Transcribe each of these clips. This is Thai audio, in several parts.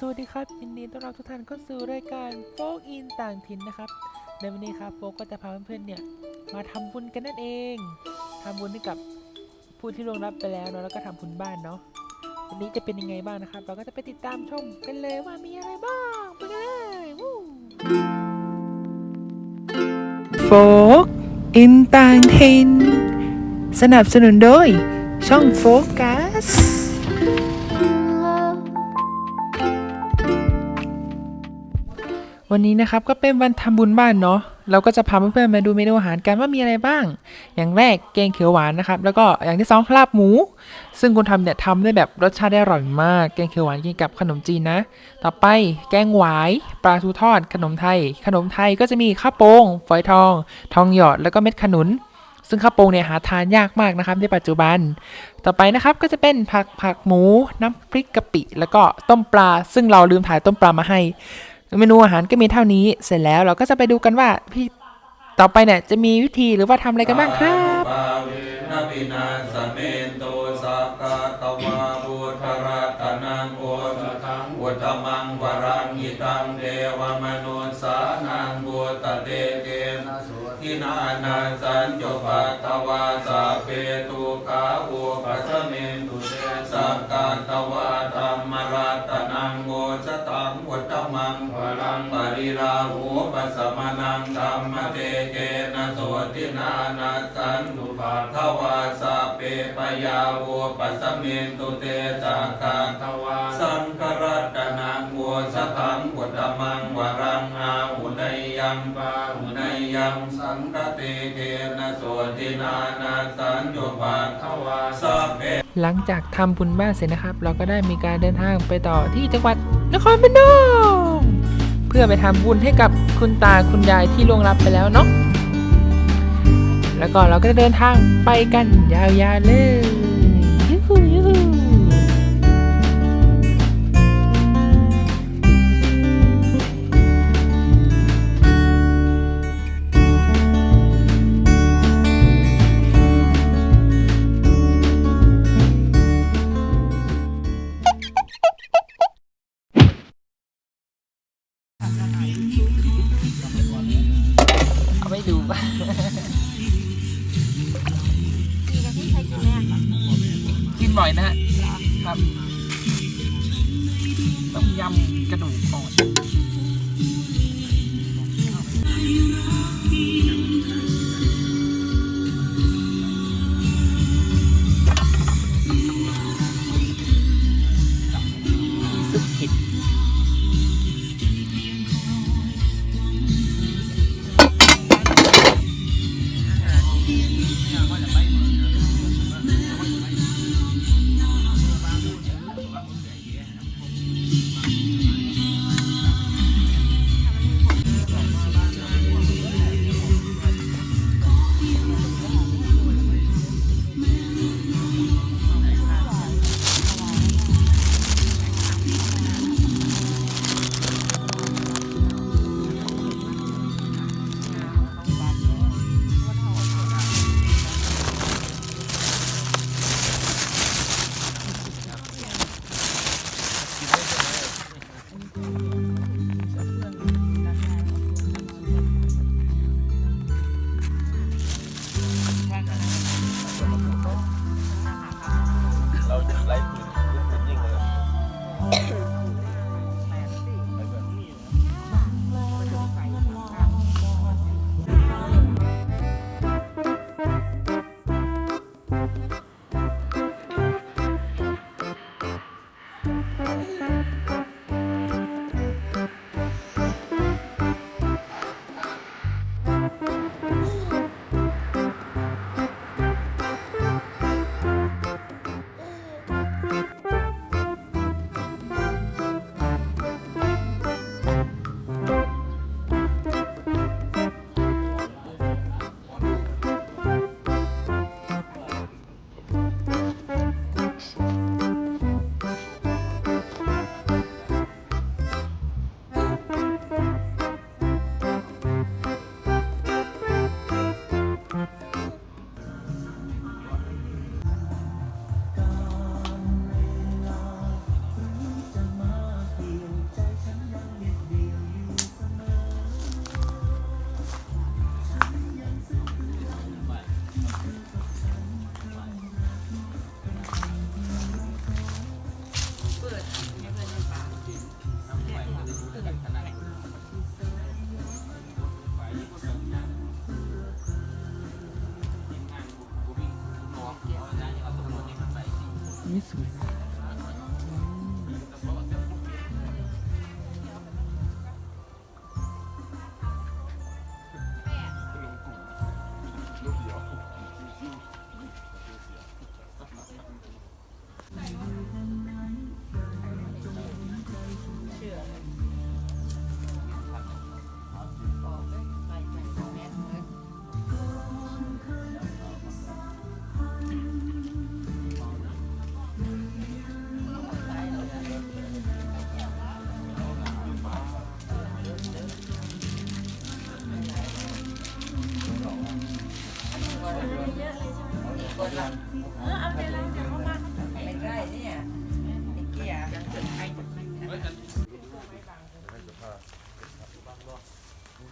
สวัสดีครับยินดีต้อนรับทุกท่านเข้าสู่รายการโฟกอินต่างถิ่นนะครับในวันนี้ครับโฟกก็จะพาเพื่อนๆเนี่ยมาทำบุญกันนั่นเองทำบุญให้กับผู้ที่ล่วงลับไปแล้วเนาะแล้วก็ทำบุญบ้านเนาะวันนี้จะเป็นยังไงบ้างนะครับ เราก็จะไปติดตามชมกันเลยว่ามีอะไรบ้างไปเลยวู้โฟกอินต่างถิ่นสนับสนุนโดยช่องโฟกัส วันนี้นะครับก็เป็นวันทำบุญบ้านเนาะเราก็จะพาเพื่อนๆมาดูเมนูอาหารกันว่ามีอะไรบ้าง อย่างแรกแกงเขียวหวานนะครับแล้วก็อย่างที่สองลาบหมู ซึ่งคนทำเนี่ยทำได้แบบรสชาติได้อร่อยมาก แกงเขียวหวานกินกับขนมจีนนะ ต่อไปแกงหวายปลาทูทอด ขนมไทย ขนมไทยก็จะมีข้าวโป่งฝอยทอง ทองหยอดแล้วก็เม็ดขนุน ซึ่งข้าวโป่งเนี่ยหาทานยากมากนะครับในปัจจุบัน ต่อไปนะครับก็จะเป็นผักผักหมู น้ำพริกกะปิ แล้วก็ต้มปลา ซึ่งเราลืมถ่ายต้มปลามาให้ เมนูอาหารก็มีเท่านี้ เสร็จแล้วเราก็จะไปดูกันว่าพี่ต่อไปเนี่ยจะมีวิธีหรือว่าทำอะไรกันบ้างครับ ปาเวนะวินาสเมนโตสักกะตวาบุทรัตนังโอสทังอุตมังวรังอิตังเดวมนุสานังบุตเตเกนทินานาสัญโยปัตต ริราหูปสมนังธรรมเตเกนะโสตินานาสันตุปาทวาสเปปยาโวปัสเมนตุเตจักขันทวาสังครัตนังโวสทังอุตมังวรังอาหุนยยังปาหุนยยังสังคเตเกนะโสตินานาสันตุปาทวาสเปหลังจากทำบุญบ้านเสร็จนะครับ เราก็ได้มีการเดินทางไปต่อที่จังหวัดนครพนม เพื่อไปทำบุญให้กับคุณตาคุณยายที่ล่วงลับไปแล้วเนาะแล้วก็เราก็จะเดินทางไปกันยาวๆเลยยูฮูยูฮู ยำกระดูกอ่อน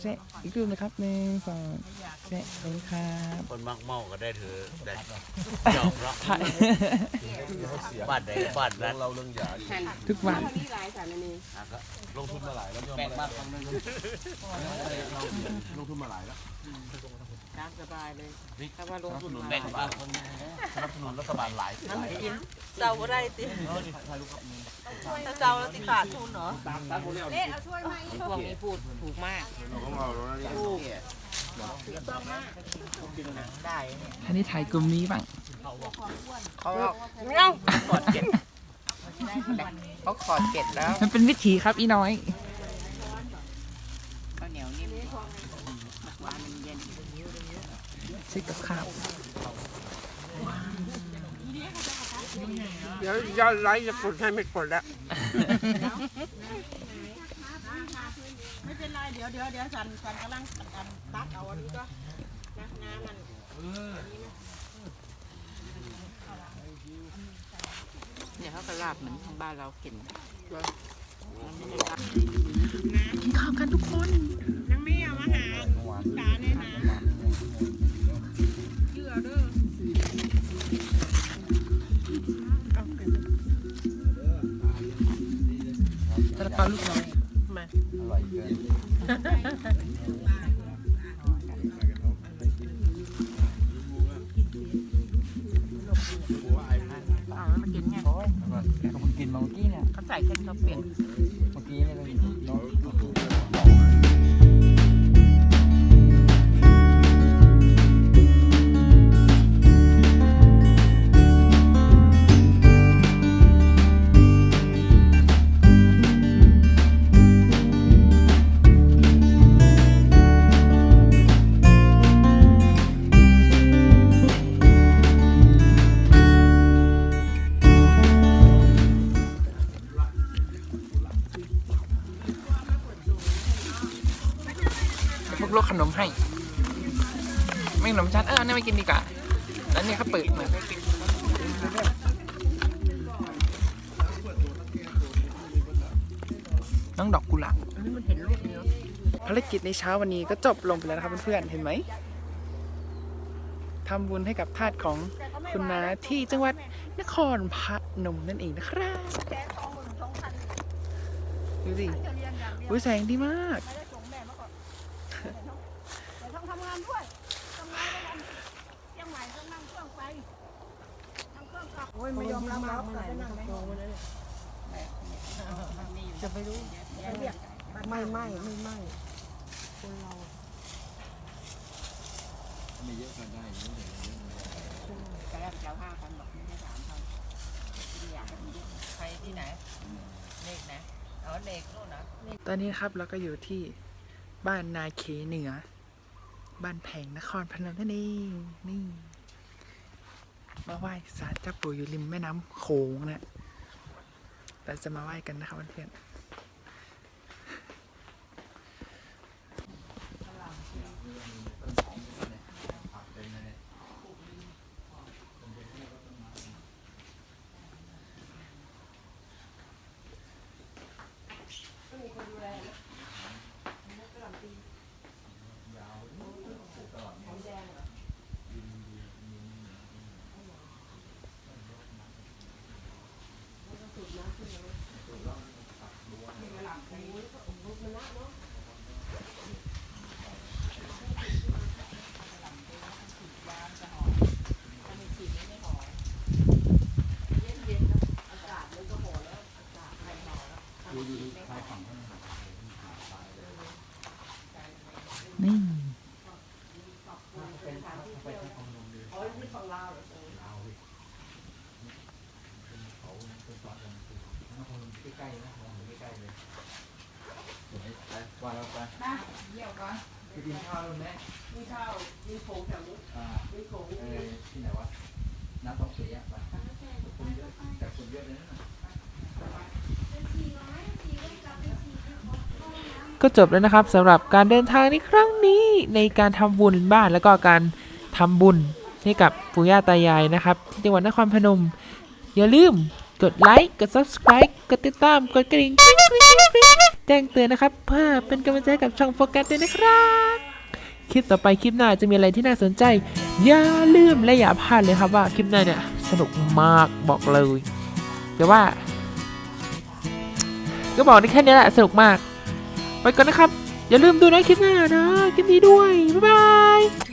แชะอีกรูปนะครับหนึ่งสองแชะเลยครับคนมักเมาก็ได้เถอะแต่จอกเนาะถ่าย บ้านใดบ้านนั้นเราทุกวัน มีหลายสารนี่ลงทุนมาหลายแล้วแบ่งมากครั้งนึงลงทุนมาหลายแล้ว ตามสบายเลยถ้าว่าลงทุนหนุนมาแบ่งมากครั้งนึงสนับสนุนรัฐบาลหลายหลายกินเจ้าบ่ได้ติถ้าเจ้าแล้วติขาดทุนเหรอเล่เอาช่วยไหมพวกนี้พูดถูกมากถูกได้ท่านนี้ถ่ายกลุ่มนี้บ้างเขาเอ้าขอดเก็ดเขาขอดเก็ดแล้ว มันเป็นวิถีครับอีน้อย ข้าวเหนียวนิ่มหวานเย็น ซื้อกับข้าวเดี๋ยวยอดไลค์จะกดให้ไม่กดแล้วไม่เป็นไรเดี๋ยวเดี๋ยวเดี๋ยวสันสันกำลังตักเอาอันนี้ก็นะน้ำมันเนี่ยเขาก็ลาบเหมือนทางบ้านเรากินกินข้าวกันทุกคน นังไม่เอามาหาตาเนี่ยนะเยื่ อเด้อซาลาเปาลูกน้อยมาเอาแล้วมากินไงกินมาเมื่อกี้เนี่ยเขาใส่เส้นเขาเปลี่ยน พวกโลกขนมให้ ไม่ขนมชั้นเออนนี้ไม่กินดีกว่า แล้วเนี่ยเขาเปิดมาน้องดอกกุหลาบภารกิจในเช้าวันนี้ก็จบลงไปแล้วนะครับเพื่อนๆ เห็นไหมทำบุญให้กับทาสของคุณนาที่จังหวัดนครพนมนั่นเองนะครับ ดูสิอุ้ยแสงดีมาก โอ้ยไม่ยอมรับแล้วกลับไปนั่งไหนจะไปรู้เรียกไม่ไม่ไม่ไม่คนเรามีเยอะก็ได้เยอะแต่เยอะไม่ได้แรกเราห้าพันบอกไม่ได้สามพันที่อยากให้มันเยอะใครที่ไหนเด็กนะอ๋อเด็กนู่นนะตอนนี้ครับเราก็อยู่ที่บ้านนาเคเหนือ บ้านแพงนครพนมนั่นเองนี่ มาไหว้ศาลเจ้าปู่อยู่ริมแม่น้ำโขงนะเราจะมาไหว้กันนะครับเพื่อนๆ นี่กินข้าวแล้ไหมมีข้าวมีผงแถวนี้มีผงที่ไหนวะน้ำตกเสียไปคนเยอะแต่คนเยอะเลยนะ ก็จบแล้วนะครับสำหรับการเดินทางในครั้งนี้ในการทำบุญบ้านแล้วก็การทำบุญให้กับปู่ย่าตายายนะครับ ที่จังหวัดนครพนม อย่าลืมกดไลค์กด subscribe กดติดตามกดกระดิ่งแจ้งเตือนนะครับ เพื่อเป็นกำลังใจกับช่องโฟกัสด้วยนะครับคลิปต่อไปคลิปหน้าจะมีอะไรที่น่าสนใจ อย่าลืมและอย่าพลาดเลยครับว่าคลิปหน้าเนี่ยสนุกมากบอกเลยแต่ว่า ก็บอกได้แค่นี้แหละสนุกมาก ไปก่อนนะครับ อย่าลืมดูนะคลิปหน้านะคลิปนี้ด้วย บ๊ายบาย